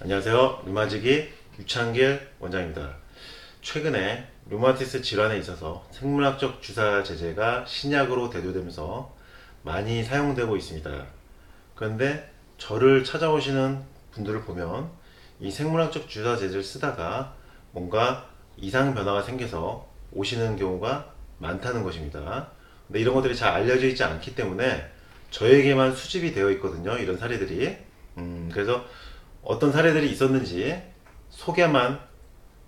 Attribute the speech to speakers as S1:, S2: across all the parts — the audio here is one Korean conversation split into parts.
S1: 안녕하세요. 류마지기 유창길 원장입니다. 최근에 류마티스 질환에 있어서 생물학적 주사 제제가 신약으로 대두되면서 많이 사용되고 있습니다. 그런데 저를 찾아오시는 분들을 보면 이 생물학적 주사 제제를 쓰다가 뭔가 이상 변화가 생겨서 오시는 경우가 많다는 것입니다. 근데 이런 것들이 잘 알려져 있지 않기 때문에 저에게만 수집이 되어 있거든요. 이런 사례들이. 음, 그래서 어떤 사례들이 있었는지 소개만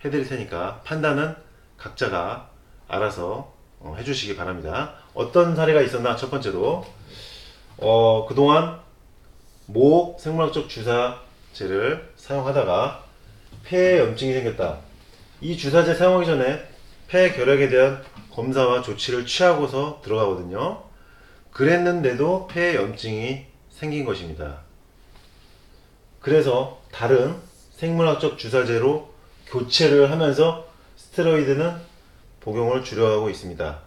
S1: 해드릴 테니까 판단은 각자가 알아서 어, 해주시기 바랍니다. 어떤 사례가 있었나 첫 번째로 어, 그동안 모 생물학적 주사제를 사용하다가 폐에 염증이 생겼다. 이 주사제 사용하기 전에 폐 결핵에 대한 검사와 조치를 취하고서 들어가거든요. 그랬는데도 폐에 염증이 생긴 것입니다. 그래서 다른 생물학적 주사제로 교체를 하면서 스테로이드는 복용을 줄여가고 있습니다.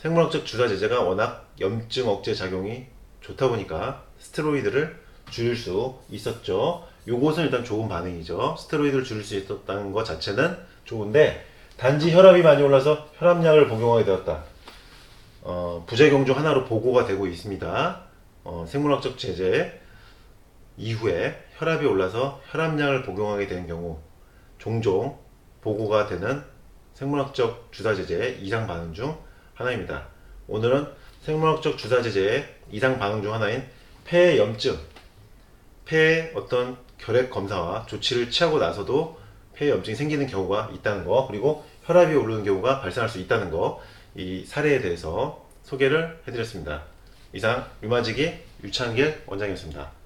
S1: 생물학적 주사 제제가 워낙 염증 억제 작용이 좋다 보니까 스테로이드를 줄일 수 있었죠. 요것은 일단 좋은 반응이죠. 스테로이드를 줄일 수 있었다는 것 자체는 좋은데 단지 혈압이 많이 올라서 혈압약을 복용하게 되었다. 어, 부작용 중 하나로 보고가 되고 있습니다. 어, 생물학적 제제 이후에 혈압이 올라서 혈압약을 복용하게 되는 경우 종종 보고가 되는 생물학적 주사제제의 이상 반응 중 하나입니다. 오늘은 생물학적 주사제제의 이상 반응 중 하나인 폐 염증, 폐의 어떤 결핵 검사와 조치를 취하고 나서도 폐 염증이 생기는 경우가 있다는 거, 그리고 혈압이 오르는 경우가 발생할 수 있다는 거, 이 사례에 대해서 소개를 해드렸습니다. 이상 류마지기 유창길 원장이었습니다.